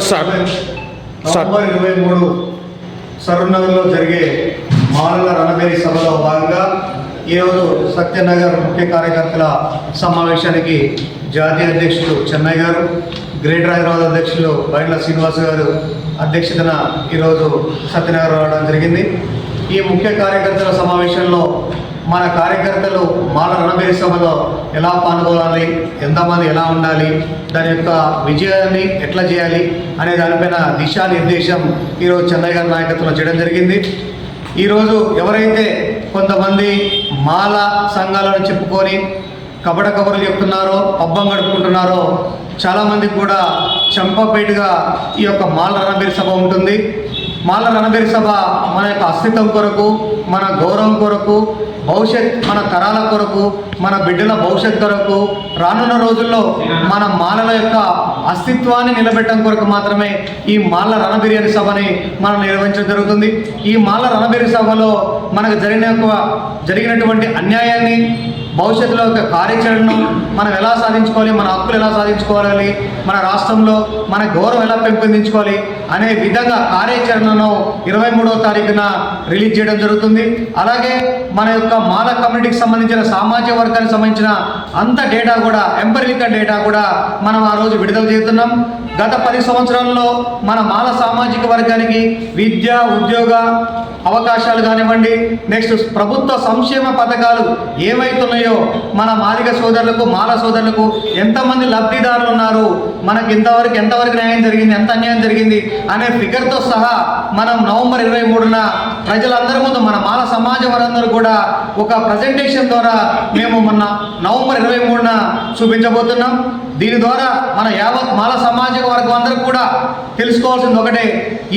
Start November ఇరవై మూడు సరూర్నగర్లో జరిగే మాలల రణబేరి సభలో భాగంగా ఈరోజు సత్యనగర్ ముఖ్య కార్యకర్తల సమావేశానికి జాతీయ అధ్యక్షులు చెన్నై గారు గ్రేటర్ హైదరాబాద్ అధ్యక్షులు బైండ్ల శ్రీనివాస్ గారు అధ్యక్షతన ఈరోజు సత్యనగర్ రావడం జరిగింది. ఈ ముఖ్య కార్యకర్తల సమావేశంలో మన కార్యకర్తలు మాల రణబేరి సభలో ఎలా పాల్గొనాలి ఎంతమంది ఎలా ఉండాలి దాని యొక్క విజయాన్ని ఎట్లా చేయాలి అనే దానిపైన దిశానిర్దేశం ఈరోజు చెన్నై గారి నాయకత్వంలో చేయడం జరిగింది. ఈరోజు ఎవరైతే కొంతమంది మాల సంఘాలను చెప్పుకొని కబడ కబుర్లు చెప్తున్నారో పబ్బం గడుపుకుంటున్నారో చాలామందికి కూడా చంపపేటుగా ఈ యొక్క మాల రణబీర సభ ఉంటుంది. మాల రణబేరి సభ మన యొక్క అస్తిత్వం కొరకు మన గౌరవం కొరకు భవిష్యత్ మన తరాల కొరకు మన బిడ్డల భవిష్యత్ కొరకు రానున్న రోజుల్లో మన మాలల యొక్క అస్తిత్వాన్ని నిలబెట్టడం కొరకు మాత్రమే ఈ మాల రణబిర్యానీ సభని మనం నిర్వహించడం జరుగుతుంది. ఈ మాల రణబిర్యానీ సభలో మనకు జరిగిన జరిగినటువంటి అన్యాయాన్ని భవిష్యత్తులో యొక్క కార్యాచరణను మనం ఎలా సాధించుకోవాలి మన హక్కులు ఎలా సాధించుకోవాలి మన రాష్ట్రంలో మన గౌరవం ఎలా పెంపొందించుకోవాలి అనే విధంగా కార్యాచరణను ఇరవై మూడవ తారీఖున రిలీజ్ చేయడం జరుగుతుంది. అలాగే మన యొక్క మాల కమ్యూనిటీకి సంబంధించిన సామాజిక వర్గానికి సంబంధించిన అంత డేటా కూడా ఎంపరికల్ డేటా కూడా మనం ఆ రోజు విడుదల చేస్తున్నాం. గత పది సంవత్సరాల్లో మన మాల సామాజిక వర్గానికి విద్య ఉద్యోగ అవకాశాలు కానివ్వండి నెక్స్ట్ ప్రభుత్వ సంక్షేమ పథకాలు ఏవైతున్నాయో మన మాలిక సోదరులకు మాల సోదరులకు ఎంతమంది లబ్ధిదారులు ఉన్నారు మనకి ఇంతవరకు ఎంతవరకు న్యాయం జరిగింది ఎంత అన్యాయం జరిగింది అనే ఫిగర్తో సహా మనం నవంబర్ ఇరవై మూడున ప్రజలందరి ముందు మన మాల సమాజం వారందరూ కూడా ఒక ప్రజెంటేషన్ ద్వారా మేము మొన్న నవంబర్ ఇరవై మూడున చూపించబోతున్నాం. దీని ద్వారా మన యావత్ మాల సామాజిక వర్గం అందరూ కూడా తెలుసుకోవాల్సింది ఒకటే.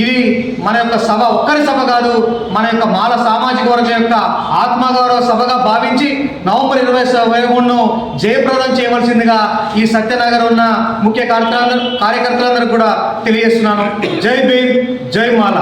ఇది మన యొక్క సభ ఒక్కరి సభ కాదు మన యొక్క మాల సామాజిక వర్గం యొక్క ఆత్మగౌరవ సభగా భావించి నవంబర్ ఇరవై ఇరవై మూడును జయప్రదం చేయవలసిందిగా ఈ సత్యనగర్ ఉన్న ముఖ్య కార్యకర్తలందరూ కార్యకర్తలందరూ కూడా తెలియజేస్తున్నాను. జై భీమ్ జై మాల.